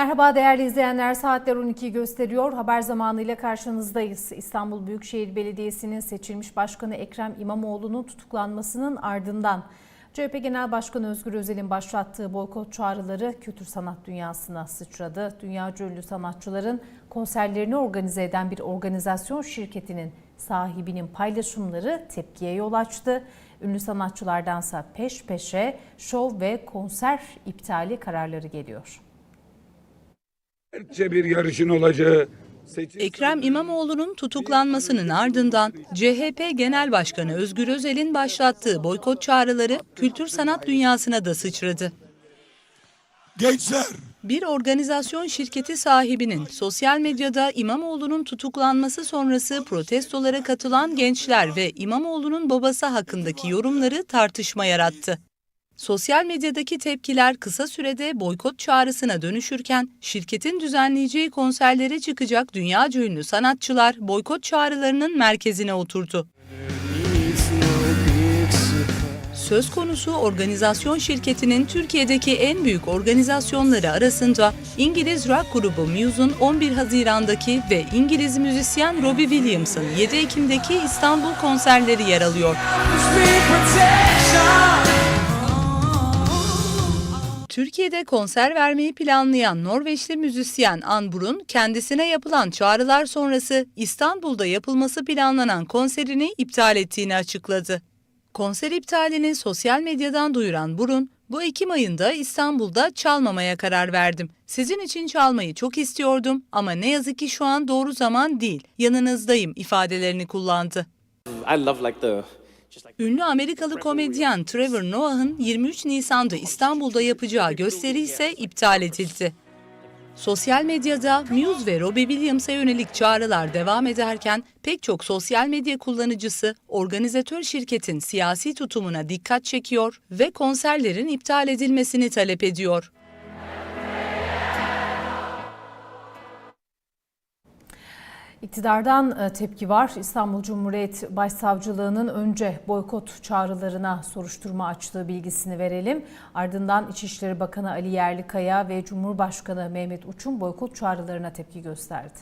Merhaba değerli izleyenler. Saatler 12 gösteriyor. Haber zamanıyla karşınızdayız. İstanbul Büyükşehir Belediyesi'nin seçilmiş başkanı Ekrem İmamoğlu'nun tutuklanmasının ardından CHP Genel Başkanı Özgür Özel'in başlattığı boykot çağrıları kültür sanat dünyasına sıçradı. Dünyaca ünlü sanatçıların konserlerini organize eden bir organizasyon şirketinin sahibinin paylaşımları tepkiye yol açtı. Ünlü sanatçılardansa peş peşe şov ve konser iptali kararları geliyor. Sertçe bir yarışın olacağı seçim Ekrem İmamoğlu'nun tutuklanmasının ardından CHP Genel Başkanı Özgür Özel'in başlattığı boykot çağrıları kültür sanat dünyasına da sıçradı. Gençler Bir organizasyon şirketi sahibinin sosyal medyada İmamoğlu'nun tutuklanması sonrası protestolara katılan gençler ve İmamoğlu'nun babası hakkındaki yorumları tartışma yarattı. Sosyal medyadaki tepkiler kısa sürede boykot çağrısına dönüşürken şirketin düzenleyeceği konserlere çıkacak dünyaca ünlü sanatçılar boykot çağrılarının merkezine oturdu. Söz konusu organizasyon şirketinin Türkiye'deki en büyük organizasyonları arasında İngiliz rock grubu Muse'un 11 Haziran'daki ve İngiliz müzisyen Robbie Williams'ın 7 Ekim'deki İstanbul konserleri yer alıyor. Türkiye'de konser vermeyi planlayan Norveçli müzisyen Anbur'un kendisine yapılan çağrılar sonrası İstanbul'da yapılması planlanan konserini iptal ettiğini açıkladı. Konser iptalini sosyal medyadan duyuran Burun, bu Ekim ayında İstanbul'da çalmamaya karar verdim. Sizin için çalmayı çok istiyordum ama ne yazık ki şu an doğru zaman değil. Yanınızdayım ifadelerini kullandı. I love like the Ünlü Amerikalı komedyen Trevor Noah'ın 23 Nisan'da İstanbul'da yapacağı gösteri ise iptal edildi. Sosyal medyada Muse ve Robbie Williams'a yönelik çağrılar devam ederken pek çok sosyal medya kullanıcısı organizatör şirketin siyasi tutumuna dikkat çekiyor ve konserlerin iptal edilmesini talep ediyor. İktidardan e, tepki var. İstanbul Cumhuriyet Başsavcılığı'nın önce boykot çağrılarına soruşturma açtığı bilgisini verelim. Ardından İçişleri Bakanı Ali Yerlikaya ve Cumhurbaşkanı Mehmet Uç'un boykot çağrılarına tepki gösterdi.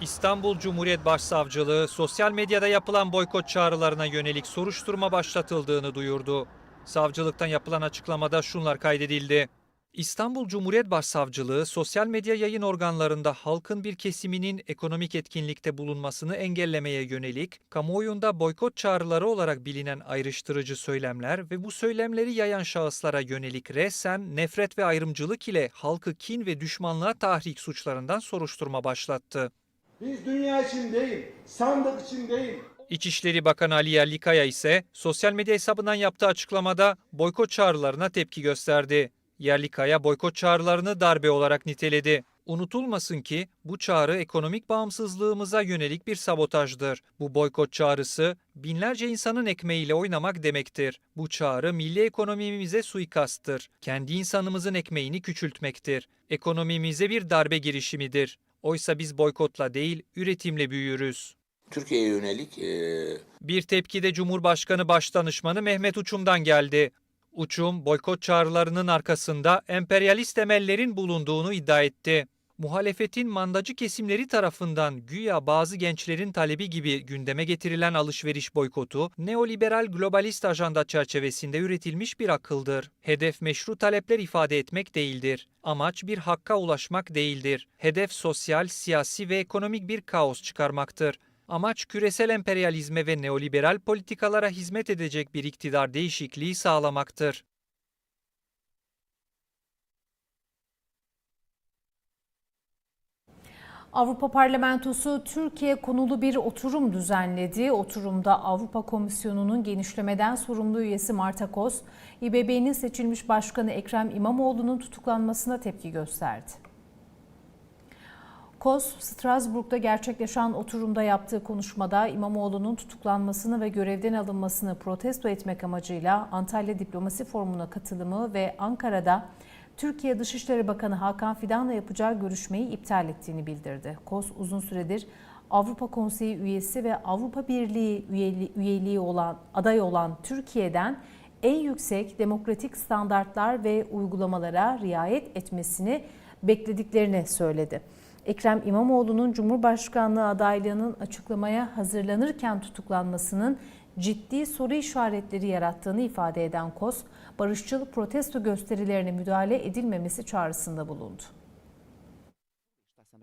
İstanbul Cumhuriyet Başsavcılığı sosyal medyada yapılan boykot çağrılarına yönelik soruşturma başlatıldığını duyurdu. Savcılıktan yapılan açıklamada şunlar kaydedildi. İstanbul Cumhuriyet Başsavcılığı sosyal medya yayın organlarında halkın bir kesiminin ekonomik etkinlikte bulunmasını engellemeye yönelik kamuoyunda boykot çağrıları olarak bilinen ayrıştırıcı söylemler ve bu söylemleri yayan şahıslara yönelik resen, nefret ve ayrımcılık ile halkı kin ve düşmanlığa tahrik suçlarından soruşturma başlattı. Biz dünya için değil, sandık için değil, İçişleri Bakanı Ali Yerlikaya ise sosyal medya hesabından yaptığı açıklamada boykot çağrılarına tepki gösterdi. Yerlikaya boykot çağrılarını darbe olarak niteledi. Unutulmasın ki bu çağrı ekonomik bağımsızlığımıza yönelik bir sabotajdır. Bu boykot çağrısı binlerce insanın ekmeğiyle oynamak demektir. Bu çağrı milli ekonomimize suikasttır. Kendi insanımızın ekmeğini küçültmektir. Ekonomimize bir darbe girişimidir. Oysa biz boykotla değil, üretimle büyürüz. Türkiye'ye yönelik e, Bir tepki de Cumhurbaşkanı Başdanışmanı Mehmet Uçum'dan geldi. Uçum, boykot çağrılarının arkasında emperyalist temellerin bulunduğunu iddia etti. Muhalefetin mandacı kesimleri tarafından güya bazı gençlerin talebi gibi gündeme getirilen alışveriş boykotu, neoliberal globalist ajanda çerçevesinde üretilmiş bir akıldır. Hedef meşru talepler ifade etmek değildir. Amaç bir hakka ulaşmak değildir. Hedef sosyal, siyasi ve ekonomik bir kaos çıkarmaktır. Amaç küresel emperyalizme ve neoliberal politikalara hizmet edecek bir iktidar değişikliği sağlamaktır. Avrupa Parlamentosu Türkiye konulu bir oturum düzenledi. Oturumda Avrupa Komisyonu'nun genişlemeden sorumlu üyesi Marta Kos, İBB'nin seçilmiş başkanı Ekrem İmamoğlu'nun tutuklanmasına tepki gösterdi. Kos, Strasbourg'da gerçekleşen oturumda yaptığı konuşmada İmamoğlu'nun tutuklanmasını ve görevden alınmasını protesto etmek amacıyla Antalya Diplomasi Forumu'na katılımı ve Ankara'da Türkiye Dışişleri Bakanı Hakan Fidan'la yapacağı görüşmeyi iptal ettiğini bildirdi. Kos uzun süredir Avrupa Konseyi üyesi ve Avrupa Birliği üyeliği olan aday olan Türkiye'den en yüksek demokratik standartlar ve uygulamalara riayet etmesini beklediklerini söyledi. Ekrem İmamoğlu'nun Cumhurbaşkanlığı adaylığının açıklamaya hazırlanırken tutuklanmasının ciddi soru işaretleri yarattığını ifade eden KOS, barışçıl protesto gösterilerine müdahale edilmemesi çağrısında bulundu.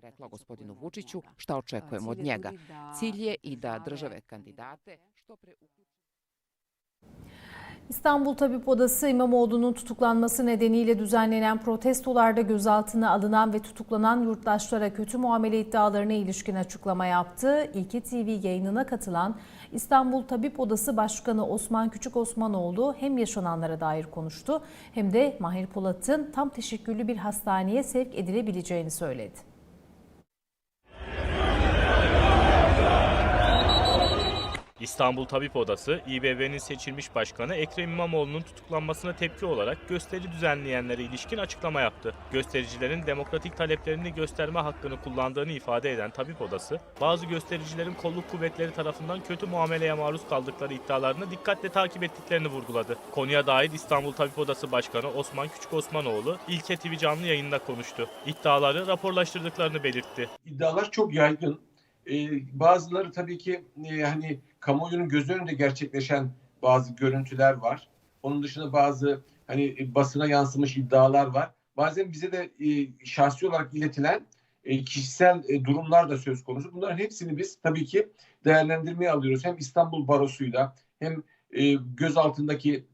Rekla gospodinu Vučiću, šta očekujemo od njega. Cilj je i da države kandidate što pre İstanbul Tabip Odası İmamoğlu'nun tutuklanması nedeniyle düzenlenen protestolarda gözaltına alınan ve tutuklanan yurttaşlara kötü muamele iddialarına ilişkin açıklama yaptı. İlke TV yayınına katılan İstanbul Tabip Odası Başkanı Osman Küçük Osmanoğlu hem yaşananlara dair konuştu hem de Mahir Polat'ın tam teşekküllü bir hastaneye sevk edilebileceğini söyledi. İstanbul Tabip Odası, İBB'nin seçilmiş başkanı Ekrem İmamoğlu'nun tutuklanmasına tepki olarak gösteri düzenleyenlere ilişkin açıklama yaptı. Göstericilerin demokratik taleplerini gösterme hakkını kullandığını ifade eden Tabip Odası, bazı göstericilerin kolluk kuvvetleri tarafından kötü muameleye maruz kaldıkları iddialarını dikkatle takip ettiklerini vurguladı. Konuya dair İstanbul Tabip Odası Başkanı Osman Küçük Osmanoğlu, İlke TV canlı yayında konuştu. İddiaları raporlaştırdıklarını belirtti. İddialar çok yaygın. Ee, bazıları tabii ki e, hani kamuoyunun göz önünde gerçekleşen bazı görüntüler var. Onun dışında bazı hani e, basına yansımış iddialar var. Bazen bize de e, şahsi olarak iletilen e, kişisel e, durumlar da söz konusu. Bunların hepsini biz tabii ki değerlendirmeye alıyoruz. Hem İstanbul Barosu'yla hem e, göz altındaki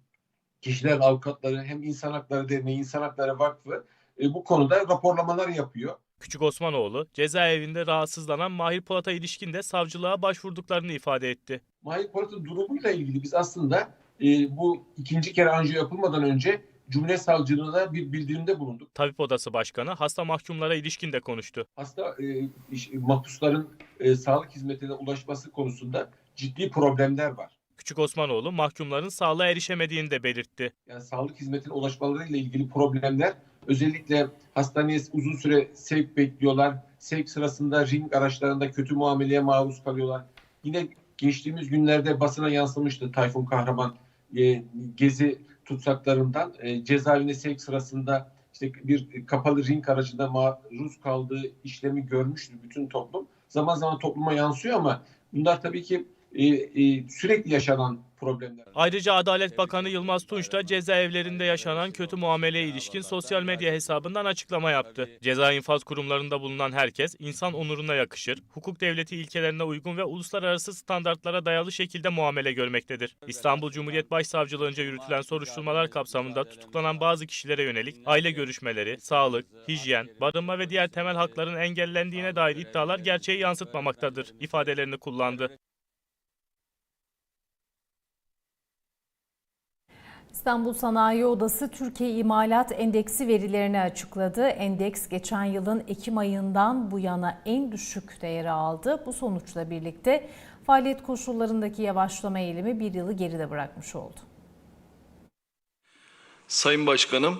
kişiler avukatları hem İnsan Hakları Derneği, İnsan Hakları Vakfı e, bu konuda raporlamalar yapıyor. Küçük Osmanoğlu, cezaevinde rahatsızlanan Mahir Polat'a ilişkin de savcılığa başvurduklarını ifade etti. Mahir Polat'ın durumuyla ilgili biz aslında e, bu ikinci kere anjiyo yapılmadan önce Cumhuriyet Savcılığına bir bildirimde bulunduk. Tabip Odası Başkanı hasta mahkumlara ilişkin de konuştu. Hasta e, iş- mahpusların e, sağlık hizmetine ulaşması konusunda ciddi problemler var. Küçük Osmanoğlu mahkumların sağlığa erişemediğini de belirtti. Yani sağlık hizmetine ulaşmalarıyla ilgili problemler özellikle hastaneye uzun süre sevk bekliyorlar. Sevk sırasında ring araçlarında kötü muameleye maruz kalıyorlar. Yine geçtiğimiz günlerde basına yansımıştı Tayfun Kahraman e, gezi tutsaklarından e, cezaevine sevk sırasında işte bir kapalı ring aracında maruz kaldığı işlemi görmüştü bütün toplum. Zaman zaman topluma yansıyor ama bunlar tabii ki e, e, sürekli yaşanan problemler. Ayrıca Adalet Bakanı Yılmaz Tunç da cezaevlerinde yaşanan kötü muameleye ilişkin sosyal medya hesabından açıklama yaptı. Ceza infaz kurumlarında bulunan herkes insan onuruna yakışır, hukuk devleti ilkelerine uygun ve uluslararası standartlara dayalı şekilde muamele görmektedir. İstanbul Cumhuriyet Başsavcılığınca yürütülen soruşturmalar kapsamında tutuklanan bazı kişilere yönelik aile görüşmeleri, sağlık, hijyen, barınma ve diğer temel hakların engellendiğine dair iddialar gerçeği yansıtmamaktadır ifadelerini kullandı. İstanbul Sanayi Odası Türkiye İmalat Endeksi verilerini açıkladı. Endeks geçen yılın Ekim ayından bu yana en düşük değeri aldı. Bu sonuçla birlikte faaliyet koşullarındaki yavaşlama eğilimi bir yılı geride bırakmış oldu. Sayın Başkanım,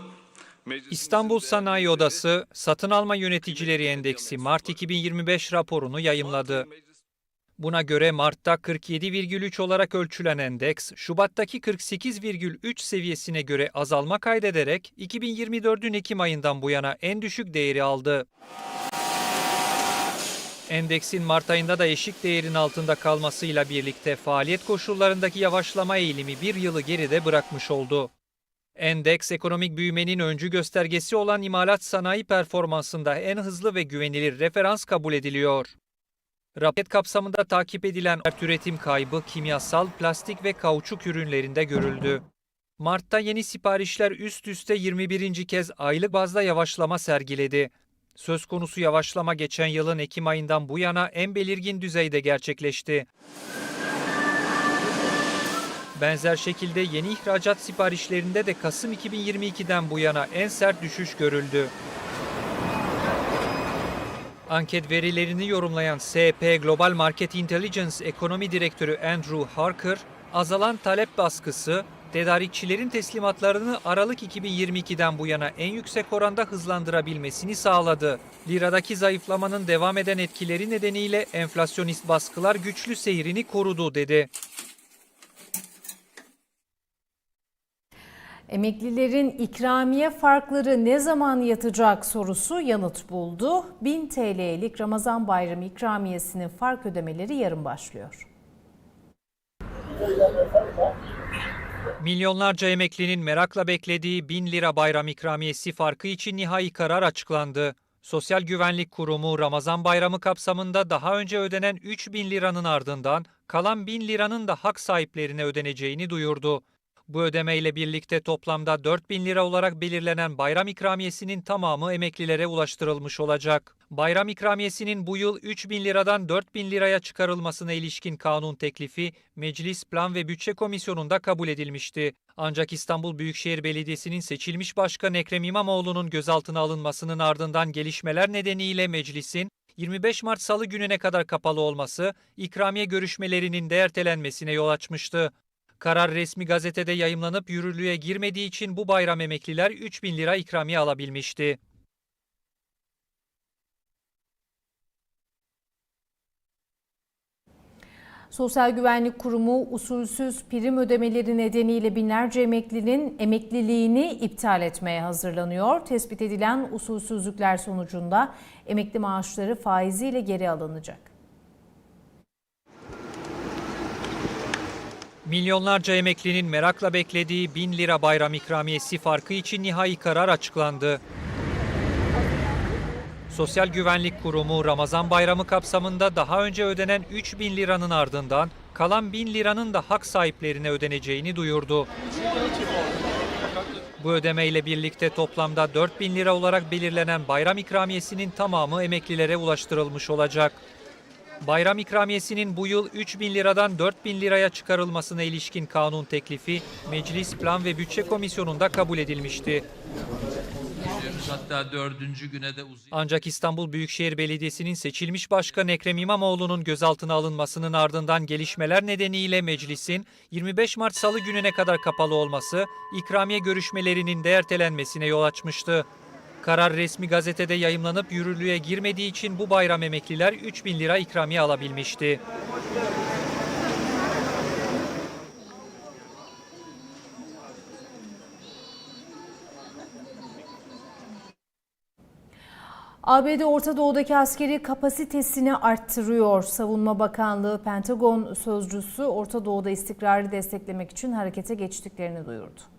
İstanbul Sanayi Odası Satın Alma Yöneticileri Endeksi Mart 2025 raporunu yayımladı. Buna göre Mart'ta 47,3 olarak ölçülen endeks, Şubat'taki 48,3 seviyesine göre azalma kaydederek 2024'ün Ekim ayından bu yana en düşük değeri aldı. Endeksin Mart ayında da eşik değerin altında kalmasıyla birlikte faaliyet koşullarındaki yavaşlama eğilimi bir yılı geride bırakmış oldu. Endeks ekonomik büyümenin öncü göstergesi olan imalat sanayi performansında en hızlı ve güvenilir referans kabul ediliyor. Rapet kapsamında takip edilen üretim kaybı kimyasal, plastik ve kauçuk ürünlerinde görüldü. Mart'ta yeni siparişler üst üste 21. kez aylık bazda yavaşlama sergiledi. Söz konusu yavaşlama geçen yılın Ekim ayından bu yana en belirgin düzeyde gerçekleşti. Benzer şekilde yeni ihracat siparişlerinde de Kasım 2022'den bu yana en sert düşüş görüldü. Anket verilerini yorumlayan SP Global Market Intelligence Ekonomi Direktörü Andrew Harker, azalan talep baskısı, tedarikçilerin teslimatlarını Aralık 2022'den bu yana en yüksek oranda hızlandırabilmesini sağladı. Liradaki zayıflamanın devam eden etkileri nedeniyle enflasyonist baskılar güçlü seyrini korudu dedi. Emeklilerin ikramiye farkları ne zaman yatacak sorusu yanıt buldu. 1000 TL'lik Ramazan bayramı ikramiyesinin fark ödemeleri yarın başlıyor. Milyonlarca emeklinin merakla beklediği 1000 lira bayram ikramiyesi farkı için nihai karar açıklandı. Sosyal Güvenlik Kurumu Ramazan bayramı kapsamında daha önce ödenen 3000 liranın ardından kalan 1000 liranın da hak sahiplerine ödeneceğini duyurdu. Bu ödemeyle birlikte toplamda 4000 lira olarak belirlenen bayram ikramiyesinin tamamı emeklilere ulaştırılmış olacak. Bayram ikramiyesinin bu yıl 3000 liradan 4000 liraya çıkarılmasına ilişkin kanun teklifi Meclis Plan ve Bütçe Komisyonu'nda kabul edilmişti. Ancak İstanbul Büyükşehir Belediyesi'nin seçilmiş başkan Ekrem İmamoğlu'nun gözaltına alınmasının ardından gelişmeler nedeniyle meclisin 25 Mart Salı gününe kadar kapalı olması ikramiye görüşmelerinin de ertelenmesine yol açmıştı. Karar resmi gazetede yayımlanıp yürürlüğe girmediği için bu bayram emekliler 3000 lira ikramiye alabilmişti. Sosyal Güvenlik Kurumu usulsüz prim ödemeleri nedeniyle binlerce emeklinin emekliliğini iptal etmeye hazırlanıyor. Tespit edilen usulsüzlükler sonucunda emekli maaşları faiziyle geri alınacak. Milyonlarca emeklinin merakla beklediği 1000 lira bayram ikramiyesi farkı için nihai karar açıklandı. Sosyal Güvenlik Kurumu Ramazan bayramı kapsamında daha önce ödenen 3000 liranın ardından kalan 1000 liranın da hak sahiplerine ödeneceğini duyurdu. Bu ödemeyle birlikte toplamda 4000 lira olarak belirlenen bayram ikramiyesinin tamamı emeklilere ulaştırılmış olacak. Bayram ikramiyesinin bu yıl 3000 liradan 4000 liraya çıkarılmasına ilişkin kanun teklifi Meclis Plan ve Bütçe Komisyonu'nda kabul edilmişti. Hatta dördüncü güne de uzay. Ancak İstanbul Büyükşehir Belediyesi'nin seçilmiş başkan Ekrem İmamoğlu'nun gözaltına alınmasının ardından gelişmeler nedeniyle meclisin 25 Mart Salı gününe kadar kapalı olması ikramiye görüşmelerinin de ertelenmesine yol açmıştı. Karar resmi gazetede yayımlanıp yürürlüğe girmediği için bu bayram emekliler 3000 lira ikramiye alabilmişti. ABD Orta Doğu'daki askeri kapasitesini arttırıyor. Savunma Bakanlığı Pentagon sözcüsü Orta Doğu'da istikrarı desteklemek için harekete geçtiklerini duyurdu.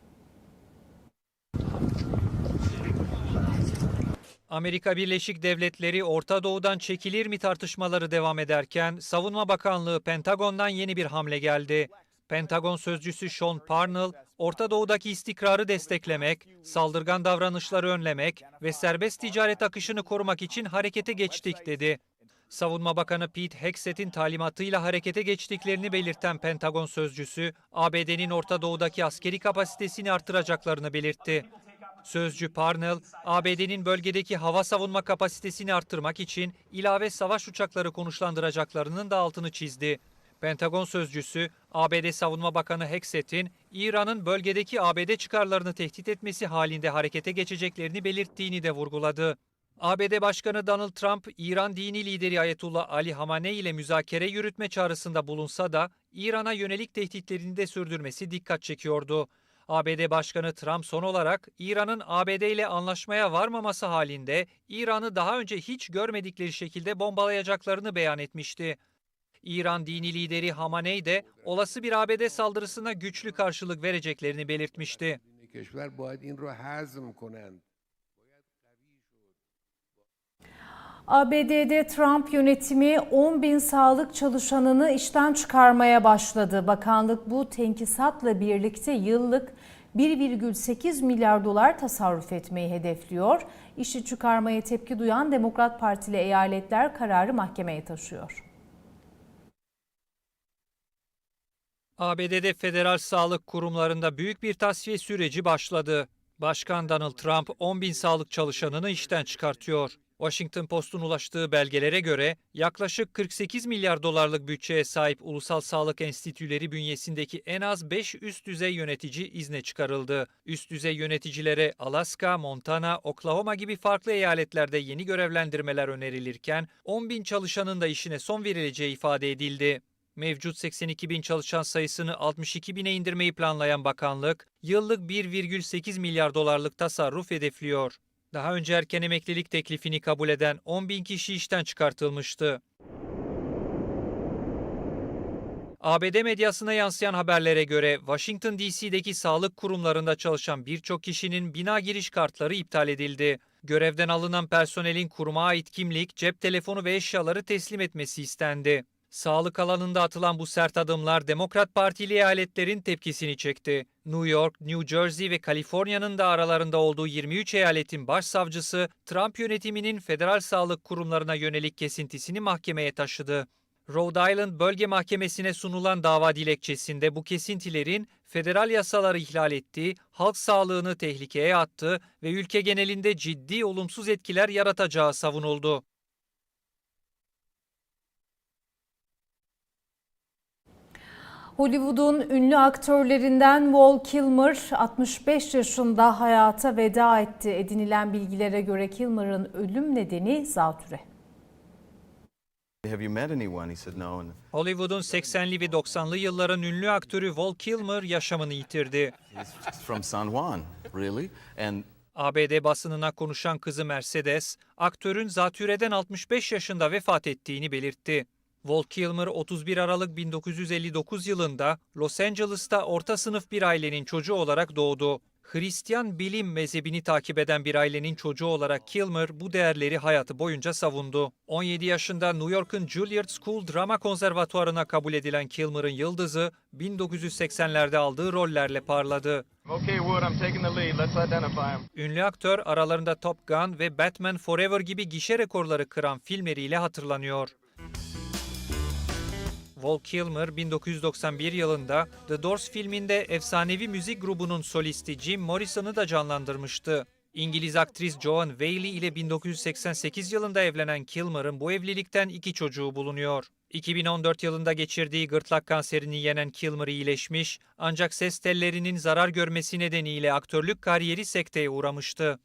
Amerika Birleşik Devletleri Orta Doğu'dan çekilir mi tartışmaları devam ederken Savunma Bakanlığı Pentagon'dan yeni bir hamle geldi. Pentagon sözcüsü Sean Parnell, Orta Doğu'daki istikrarı desteklemek, saldırgan davranışları önlemek ve serbest ticaret akışını korumak için harekete geçtik dedi. Savunma Bakanı Pete Hexet'in talimatıyla harekete geçtiklerini belirten Pentagon sözcüsü, ABD'nin Orta Doğu'daki askeri kapasitesini artıracaklarını belirtti. Sözcü Parnell, ABD'nin bölgedeki hava savunma kapasitesini arttırmak için ilave savaş uçakları konuşlandıracaklarının da altını çizdi. Pentagon sözcüsü, ABD Savunma Bakanı Hexet'in İran'ın bölgedeki ABD çıkarlarını tehdit etmesi halinde harekete geçeceklerini belirttiğini de vurguladı. ABD Başkanı Donald Trump, İran dini lideri Ayetullah Ali Hamaney ile müzakere yürütme çağrısında bulunsa da İran'a yönelik tehditlerini de sürdürmesi dikkat çekiyordu. ABD Başkanı Trump son olarak İran'ın ABD ile anlaşmaya varmaması halinde İran'ı daha önce hiç görmedikleri şekilde bombalayacaklarını beyan etmişti. İran dini lideri Hamaney de olası bir ABD saldırısına güçlü karşılık vereceklerini belirtmişti. ABD'de Trump yönetimi 10 bin sağlık çalışanını işten çıkarmaya başladı. Bakanlık bu tenkisatla birlikte yıllık 1,8 milyar dolar tasarruf etmeyi hedefliyor. İşi çıkarmaya tepki duyan Demokrat Partili eyaletler kararı mahkemeye taşıyor. ABD'de federal sağlık kurumlarında büyük bir tasfiye süreci başladı. Başkan Donald Trump 10 bin sağlık çalışanını işten çıkartıyor. Washington Post'un ulaştığı belgelere göre yaklaşık 48 milyar dolarlık bütçeye sahip ulusal sağlık enstitüleri bünyesindeki en az 5 üst düzey yönetici izne çıkarıldı. Üst düzey yöneticilere Alaska, Montana, Oklahoma gibi farklı eyaletlerde yeni görevlendirmeler önerilirken 10 bin çalışanın da işine son verileceği ifade edildi. Mevcut 82 bin çalışan sayısını 62 bine indirmeyi planlayan bakanlık, yıllık 1,8 milyar dolarlık tasarruf hedefliyor. Daha önce erken emeklilik teklifini kabul eden 10 bin kişi işten çıkartılmıştı. ABD medyasına yansıyan haberlere göre Washington DC'deki sağlık kurumlarında çalışan birçok kişinin bina giriş kartları iptal edildi. Görevden alınan personelin kuruma ait kimlik, cep telefonu ve eşyaları teslim etmesi istendi. Sağlık alanında atılan bu sert adımlar Demokrat Partili eyaletlerin tepkisini çekti. New York, New Jersey ve Kaliforniya'nın da aralarında olduğu 23 eyaletin başsavcısı Trump yönetiminin federal sağlık kurumlarına yönelik kesintisini mahkemeye taşıdı. Rhode Island Bölge Mahkemesi'ne sunulan dava dilekçesinde bu kesintilerin federal yasaları ihlal ettiği, halk sağlığını tehlikeye attığı ve ülke genelinde ciddi olumsuz etkiler yaratacağı savunuldu. Hollywood'un ünlü aktörlerinden Val Kilmer 65 yaşında hayata veda etti. Edinilen bilgilere göre Kilmer'ın ölüm nedeni zatüre. Hollywood'un 80'li ve 90'lı yılların ünlü aktörü Val Kilmer yaşamını yitirdi. he's from San Juan, really? And ABD basınına konuşan kızı Mercedes, aktörün zatürreden 65 yaşında vefat ettiğini belirtti. Val Kilmer 31 Aralık 1959 yılında Los Angeles'ta orta sınıf bir ailenin çocuğu olarak doğdu. Hristiyan bilim mezhebini takip eden bir ailenin çocuğu olarak Kilmer bu değerleri hayatı boyunca savundu. 17 yaşında New York'un Juilliard School Drama Konservatuarı'na kabul edilen Kilmer'ın yıldızı 1980'lerde aldığı rollerle parladı. Okay, Wood, I'm taking the lead. Let's identify him. Ünlü aktör aralarında Top Gun ve Batman Forever gibi gişe rekorları kıran filmleriyle hatırlanıyor. Val Kilmer 1991 yılında The Doors filminde efsanevi müzik grubunun solisti Jim Morrison'ı da canlandırmıştı. İngiliz aktris Joan Bailey ile 1988 yılında evlenen Kilmer'ın bu evlilikten iki çocuğu bulunuyor. 2014 yılında geçirdiği gırtlak kanserini yenen Kilmer iyileşmiş ancak ses tellerinin zarar görmesi nedeniyle aktörlük kariyeri sekteye uğramıştı.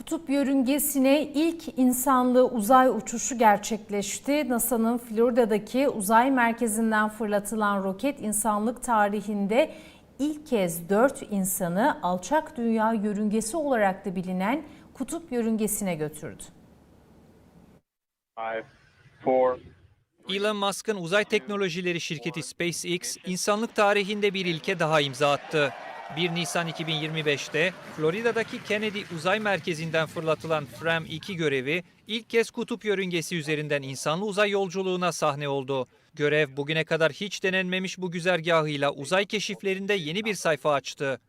Kutup yörüngesine ilk insanlı uzay uçuşu gerçekleşti. NASA'nın Florida'daki uzay merkezinden fırlatılan roket insanlık tarihinde ilk kez 4 insanı alçak dünya yörüngesi olarak da bilinen kutup yörüngesine götürdü. Elon Musk'ın uzay teknolojileri şirketi SpaceX, insanlık tarihinde bir ilke daha imza attı. 1 Nisan 2025'te Florida'daki Kennedy Uzay Merkezi'nden fırlatılan Fram 2 görevi ilk kez kutup yörüngesi üzerinden insanlı uzay yolculuğuna sahne oldu. Görev bugüne kadar hiç denenmemiş bu güzergahıyla uzay keşiflerinde yeni bir sayfa açtı.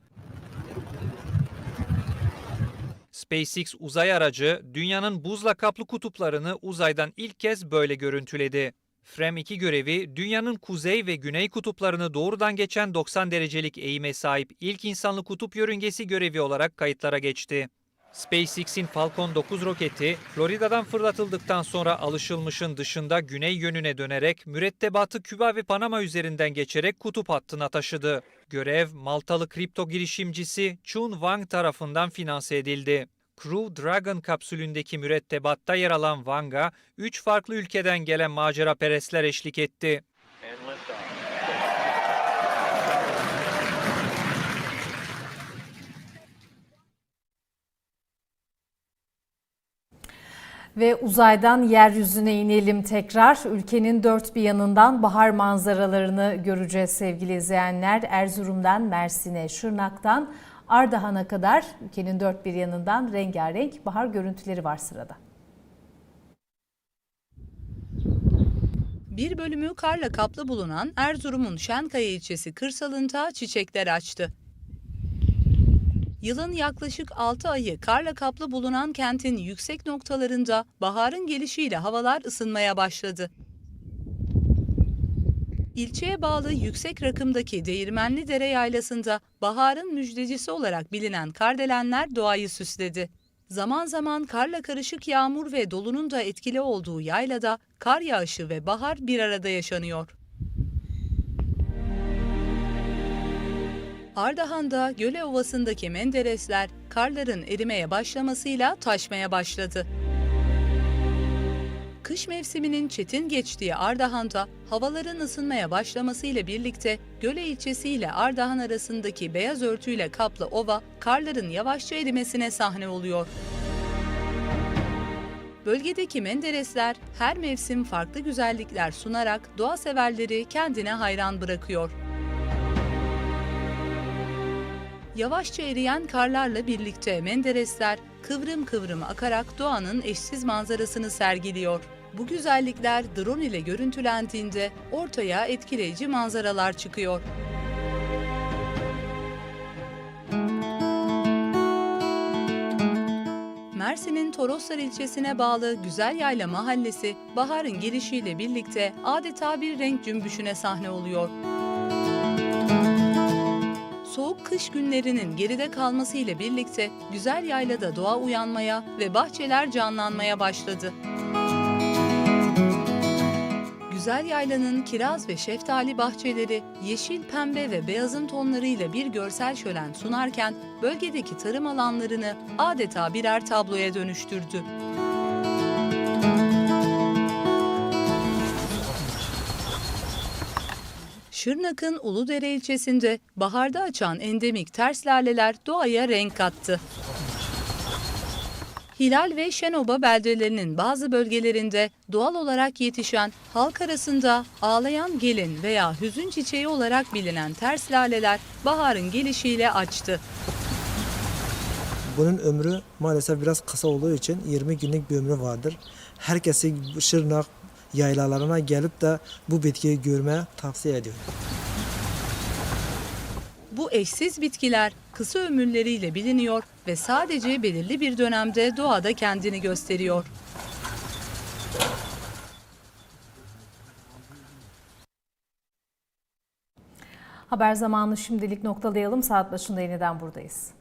SpaceX uzay aracı dünyanın buzla kaplı kutuplarını uzaydan ilk kez böyle görüntüledi. Frem 2 görevi dünyanın kuzey ve güney kutuplarını doğrudan geçen 90 derecelik eğime sahip ilk insanlı kutup yörüngesi görevi olarak kayıtlara geçti. SpaceX'in Falcon 9 roketi Florida'dan fırlatıldıktan sonra alışılmışın dışında güney yönüne dönerek mürettebatı Küba ve Panama üzerinden geçerek kutup hattına taşıdı. Görev Maltalı kripto girişimcisi Chun Wang tarafından finanse edildi. Crew Dragon kapsülündeki mürettebatta yer alan Wang'a 3 farklı ülkeden gelen macera perestler eşlik etti. Ve uzaydan yeryüzüne inelim tekrar. Ülkenin dört bir yanından bahar manzaralarını göreceğiz sevgili izleyenler. Erzurum'dan Mersin'e, Şırnak'tan Ardahan'a kadar ülkenin dört bir yanından rengarenk bahar görüntüleri var sırada. Bir bölümü karla kaplı bulunan Erzurum'un Şenkaya ilçesi kırsalında çiçekler açtı. Yılın yaklaşık 6 ayı karla kaplı bulunan kentin yüksek noktalarında baharın gelişiyle havalar ısınmaya başladı. İlçeye bağlı yüksek rakımdaki Değirmenli Dere Yaylası'nda baharın müjdecisi olarak bilinen kardelenler doğayı süsledi. Zaman zaman karla karışık yağmur ve dolunun da etkili olduğu yaylada kar yağışı ve bahar bir arada yaşanıyor. Ardahan'da Göle Ovası'ndaki menderesler karların erimeye başlamasıyla taşmaya başladı. Kış mevsiminin çetin geçtiği Ardahan'da havaların ısınmaya başlamasıyla birlikte Göle ilçesi ile Ardahan arasındaki beyaz örtüyle kaplı ova karların yavaşça erimesine sahne oluyor. Bölgedeki Menderesler her mevsim farklı güzellikler sunarak doğa severleri kendine hayran bırakıyor. Yavaşça eriyen karlarla birlikte Menderesler kıvrım kıvrım akarak doğanın eşsiz manzarasını sergiliyor. Bu güzellikler drone ile görüntülendiğinde ortaya etkileyici manzaralar çıkıyor. Mersin'in Toroslar ilçesine bağlı Güzel Yayla Mahallesi, baharın gelişiyle birlikte adeta bir renk cümbüşüne sahne oluyor. Soğuk kış günlerinin geride kalmasıyla birlikte Güzel Yayla'da doğa uyanmaya ve bahçeler canlanmaya başladı. Güzel Yayla'nın kiraz ve şeftali bahçeleri yeşil, pembe ve beyazın tonlarıyla bir görsel şölen sunarken bölgedeki tarım alanlarını adeta birer tabloya dönüştürdü. Şırnak'ın Uludere ilçesinde baharda açan endemik ters laleler doğaya renk kattı. Hilal ve Şenoba beldelerinin bazı bölgelerinde doğal olarak yetişen, halk arasında ağlayan gelin veya hüzün çiçeği olarak bilinen ters laleler baharın gelişiyle açtı. Bunun ömrü maalesef biraz kısa olduğu için 20 günlük bir ömrü vardır. Herkesi Şırnak yaylalarına gelip de bu bitkiyi görmeye tavsiye ediyorum. Bu eşsiz bitkiler kısa ömürleriyle biliniyor ve sadece belirli bir dönemde doğada kendini gösteriyor. Haber zamanı şimdilik noktalayalım. Saat başında yeniden buradayız.